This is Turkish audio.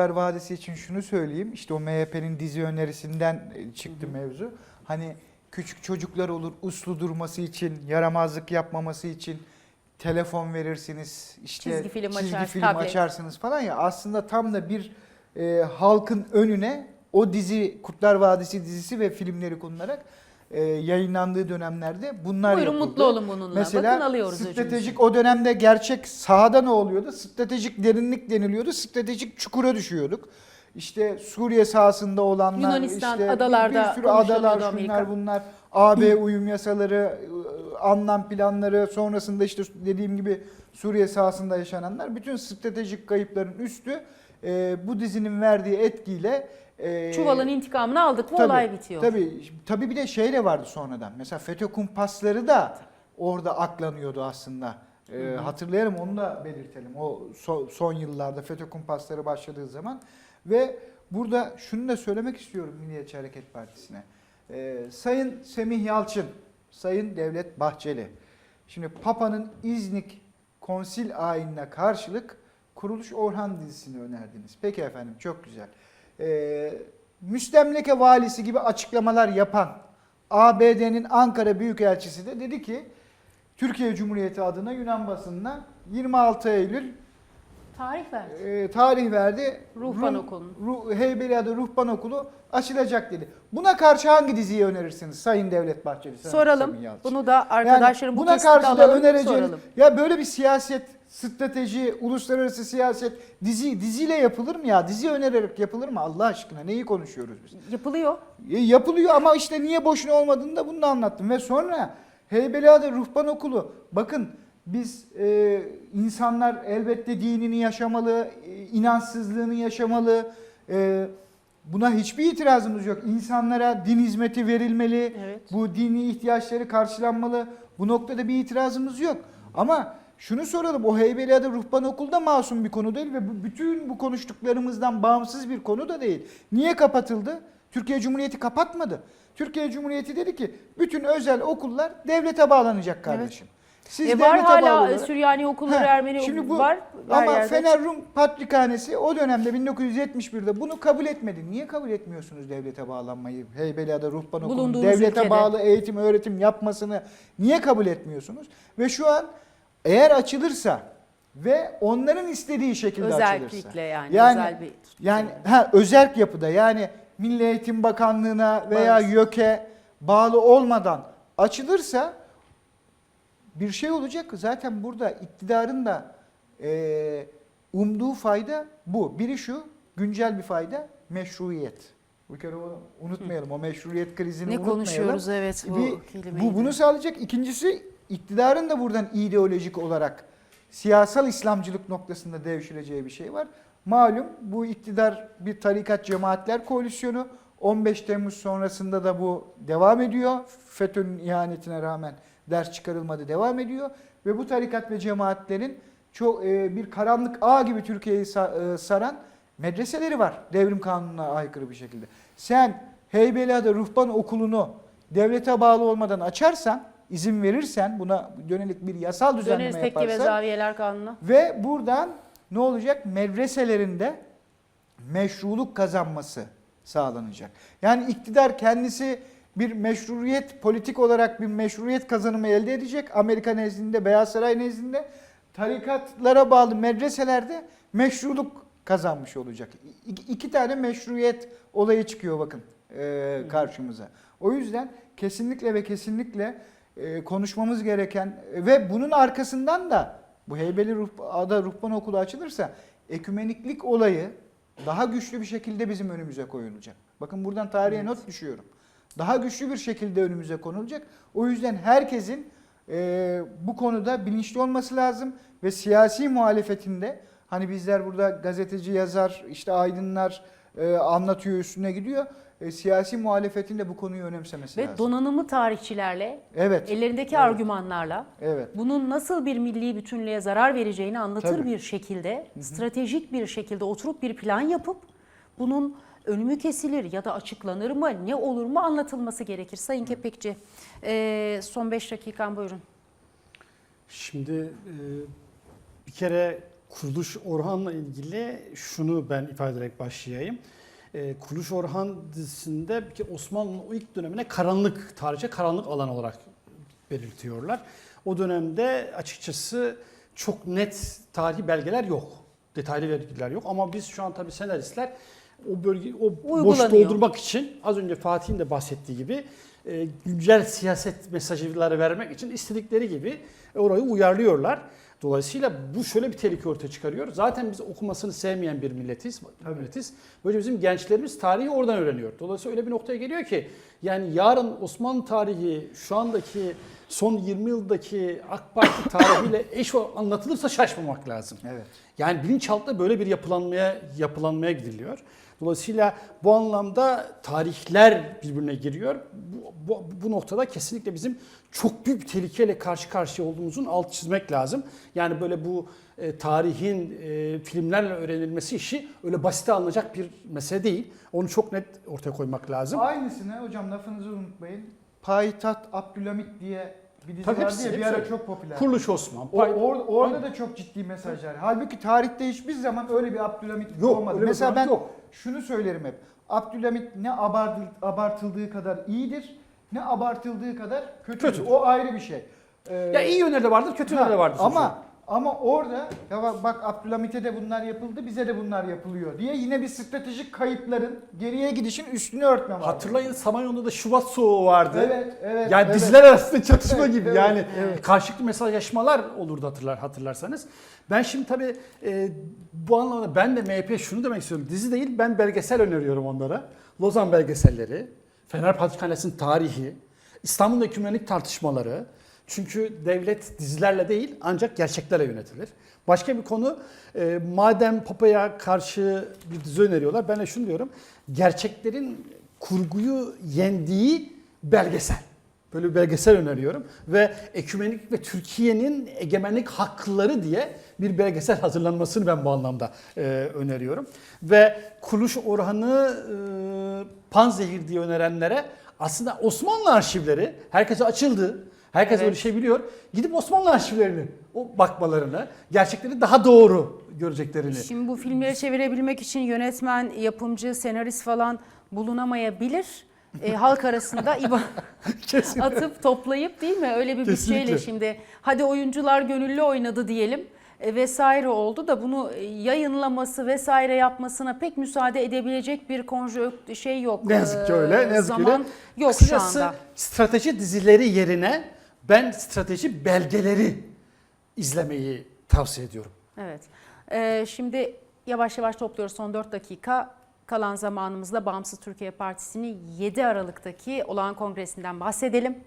Kurtlar Vadisi için şunu söyleyeyim. İşte o MHP'nin dizi önerisinden e, çıktı mevzu. Hani küçük çocuklar olur uslu durması için, yaramazlık yapmaması için telefon verirsiniz. işte Çizgi film çizgi açar, film tablet. açarsınız falan ya. Aslında tam da bir e, halkın önüne o dizi Kurtlar Vadisi dizisi ve filmleri konularak e, yayınlandığı dönemlerde bunlar Buyurun yapıldı. mutlu olun bununla. Mesela Bakın alıyoruz stratejik o dönemde gerçek sahada ne oluyordu? Stratejik derinlik deniliyordu. Stratejik çukura düşüyorduk. İşte Suriye sahasında olanlar, Yunanistan, işte adalarda bir sürü adalar, şunlar Amerika. bunlar, AB uyum yasaları, ıı, anlam planları, sonrasında işte dediğim gibi Suriye sahasında yaşananlar, bütün stratejik kayıpların üstü e, bu dizinin verdiği etkiyle e, Çuvalın intikamını aldık mı Tabii, olay bitiyor. Tabii, tabii bir de şey de vardı sonradan. Mesela FETÖ kumpasları da orada aklanıyordu aslında. Ee, hatırlayalım onu da belirtelim. O so- son yıllarda FETÖ kumpasları başladığı zaman. Ve burada şunu da söylemek istiyorum Milliyetçi Hareket Partisi'ne. Ee, Sayın Semih Yalçın, Sayın Devlet Bahçeli. Şimdi Papa'nın İznik konsil ayinine karşılık Kuruluş Orhan dizisini önerdiniz. Peki efendim çok güzel. Ee, müstemleke valisi gibi açıklamalar yapan ABD'nin Ankara Büyükelçisi de dedi ki Türkiye Cumhuriyeti adına Yunan basınına 26 Eylül Tarih ver. e, tarih verdi. Ruhban Rum- Okulu'nun. Ru, Heybeliada Ruhban Okulu açılacak dedi. Buna karşı hangi diziyi önerirsiniz Sayın Devlet Bahçeli? Sayın Soralım. Sayın? Bunu da arkadaşlarım bu buna karşı da alalım. önereceğiniz Soralım. ya böyle bir siyaset, strateji, uluslararası siyaset dizi diziyle yapılır mı ya? Dizi önererek yapılır mı Allah aşkına? Neyi konuşuyoruz biz? Yapılıyor. E, yapılıyor ama işte niye boşuna olmadığını da bunu da anlattım. Ve sonra Heybeliada Ruhban Okulu bakın biz e, insanlar elbette dinini yaşamalı, e, inançsızlığını yaşamalı. E, buna hiçbir itirazımız yok. İnsanlara din hizmeti verilmeli. Evet. Bu dini ihtiyaçları karşılanmalı. Bu noktada bir itirazımız yok. Ama şunu soralım. O Heybeliada Ruhban Okulu da masum bir konu değil ve bu, bütün bu konuştuklarımızdan bağımsız bir konu da değil. Niye kapatıldı? Türkiye Cumhuriyeti kapatmadı. Türkiye Cumhuriyeti dedi ki bütün özel okullar devlete bağlanacak kardeşim. Siz E var devlete bağlı hala olarak- Süryani okulları, Ermeni şimdi bu, var. her Ama yerde. Fener Rum Patrikhanesi o dönemde 1971'de bunu kabul etmedi. Niye kabul etmiyorsunuz devlete bağlanmayı? Heybeliada Ruhban Okulu'nun Bulunduğunuz devlete ülkede. bağlı eğitim öğretim yapmasını niye kabul etmiyorsunuz? Ve şu an eğer açılırsa ve onların istediği şekilde açılırsa. Özellikle yani, özel bir yani ha özerk yapıda yani Milli Eğitim Bakanlığı'na veya Bağımsız. YÖK'e bağlı olmadan açılırsa bir şey olacak. Zaten burada iktidarın da e, umduğu fayda bu. Biri şu, güncel bir fayda, meşruiyet. Bir kere onu unutmayalım. O meşruiyet krizini ne unutmayalım. konuşuyoruz evet bu Bir- bu bunu sağlayacak. İkincisi iktidarın da buradan ideolojik olarak siyasal İslamcılık noktasında devşireceği bir şey var. Malum bu iktidar bir tarikat cemaatler koalisyonu. 15 Temmuz sonrasında da bu devam ediyor. FETÖ'nün ihanetine rağmen ders çıkarılmadı devam ediyor. Ve bu tarikat ve cemaatlerin çok e, bir karanlık ağ gibi Türkiye'yi sa- e, saran medreseleri var. Devrim kanununa aykırı bir şekilde. Sen Heybeliada Ruhban Okulu'nu devlete bağlı olmadan açarsan, izin verirsen, buna yönelik bir yasal düzenleme Döneriz tekke ve yaparsan zaviyeler kanunu. ve buradan ne olacak? Medreselerinde meşruluk kazanması sağlanacak. Yani iktidar kendisi bir meşruiyet, politik olarak bir meşruiyet kazanımı elde edecek. Amerika nezdinde, Beyaz Saray nezdinde tarikatlara bağlı medreselerde meşruluk kazanmış olacak. İ- iki tane meşruiyet olayı çıkıyor bakın e, karşımıza. O yüzden kesinlikle ve kesinlikle e, konuşmamız gereken ve bunun arkasından da bu Heybeli Ruh, Ada Ruhban Okulu açılırsa ekümeniklik olayı daha güçlü bir şekilde bizim önümüze koyulacak. Bakın buradan tarihe not düşüyorum. Daha güçlü bir şekilde önümüze konulacak. O yüzden herkesin e, bu konuda bilinçli olması lazım ve siyasi muhalefetinde hani bizler burada gazeteci yazar, işte aydınlar e, anlatıyor üstüne gidiyor. E, siyasi muhalefetin de bu konuyu önemsemesi Ve lazım. donanımlı tarihçilerle, Evet. ellerindeki Evet. argümanlarla Evet. bunun nasıl bir milli bütünlüğe zarar vereceğini anlatır Tabii. bir şekilde, stratejik bir şekilde oturup bir plan yapıp bunun önümü kesilir ya da açıklanır mı, ne olur mu anlatılması gerekir. Sayın Kepekçi, eee, son 5 dakikan buyurun. Şimdi e, bir kere Kuruluş Orhan'la ilgili şunu ben ifade ederek başlayayım. Ee, Kuruluş Orhan dizisinde bir kere Osmanlı'nın o ilk dönemine karanlık, tarihçe karanlık alan olarak belirtiyorlar. O dönemde açıkçası çok net tarihi belgeler yok. Detaylı belgeler yok ama biz şu an tabii senaristler o bölge o boş doldurmak için az önce Fatih'in de bahsettiği gibi e, güncel siyaset mesajları vermek için istedikleri gibi orayı uyarlıyorlar. Dolayısıyla bu şöyle bir tehlike ortaya çıkarıyor. Zaten biz okumasını sevmeyen bir milletiz. milletiz. Böyle bizim gençlerimiz tarihi oradan öğreniyor. Dolayısıyla öyle bir noktaya geliyor ki yani yarın Osmanlı tarihi şu andaki son 20 yıldaki AK Parti tarihiyle eş anlatılırsa şaşmamak lazım. Evet. Yani bilinçaltında böyle bir yapılanmaya yapılanmaya gidiliyor. Dolayısıyla bu anlamda tarihler birbirine giriyor. Bu, bu, bu noktada kesinlikle bizim çok büyük bir tehlikeyle karşı karşıya olduğumuzun alt çizmek lazım. Yani böyle bu e, tarihin e, filmlerle öğrenilmesi işi öyle basite alınacak bir mesele değil. Onu çok net ortaya koymak lazım. Aynısını hocam lafınızı unutmayın. Payitaht Abdülhamit diye bir dizi Tabii vardı hepsi, ya bir hepsi ara öyle. çok popüler. Kuruluş Osman. O, Pay- or- orada Aynen. da çok ciddi mesajlar. Halbuki tarihte hiçbir zaman öyle bir Abdülhamit Yok, olmadı. öyle bir Mesela ben Abdülhamit yok. şunu söylerim hep. Abdülhamit ne abartıl- abartıldığı kadar iyidir, ne abartıldığı kadar kötüdür. Kötüdür. O ayrı bir şey. Ee, Ya iyi yönleri de vardır, kötü yönleri de vardır. ama ama orada ya bak, bak Abdülhamit'e de bunlar yapıldı, bize de bunlar yapılıyor diye yine bir stratejik kayıpların geriye gidişin üstünü örtme var. Hatırlayın Samanyolu'da da Şubat soğuğu vardı. Evet, evet. Yani evet. diziler arasında çatışma Evet, gibi. evet, yani evet. karşılıklı mesajlaşmalar olurdu hatırlar hatırlarsanız. Ben şimdi tabii e, bu anlamda ben de MHP şunu demek istiyorum. Dizi değil ben belgesel öneriyorum onlara. Lozan belgeselleri, Fener Patrikhanesi'nin tarihi, İstanbul'da ekümenik tartışmaları. Çünkü devlet dizilerle değil ancak gerçeklerle yönetilir. Başka bir konu e, madem Papa'ya karşı bir dizi öneriyorlar ben de şunu diyorum. Gerçeklerin kurguyu yendiği belgesel. Böyle bir belgesel öneriyorum ve ekümenik ve Türkiye'nin egemenlik hakları diye bir belgesel hazırlanmasını ben bu anlamda e, öneriyorum. Ve Kuluş Orhan'ı e, Panzehir diye önerenlere aslında Osmanlı arşivleri herkese açıldı. Herkes Evet. öyle şey biliyor. Gidip Osmanlı arşivlerini o bakmalarını, gerçekleri daha doğru göreceklerini. Şimdi bu filmleri çevirebilmek için yönetmen, yapımcı, senarist falan bulunamayabilir. E, halk arasında iba atıp toplayıp değil mi? Öyle bir Kesinlikle. bütçeyle şimdi hadi oyuncular gönüllü oynadı diyelim e, vesaire oldu da bunu e, yayınlaması vesaire yapmasına pek müsaade edebilecek bir konjö şey yok. Ne yazık ki E, öyle. Ne yazık ki Zaman öyle. yok şu Kısacası anda. strateji dizileri yerine ben strateji belgeleri izlemeyi tavsiye ediyorum. Evet. Ee, şimdi yavaş yavaş topluyoruz son 4 dakika. Kalan zamanımızda Bağımsız Türkiye Partisi'nin 7 Aralık'taki olağan kongresinden bahsedelim.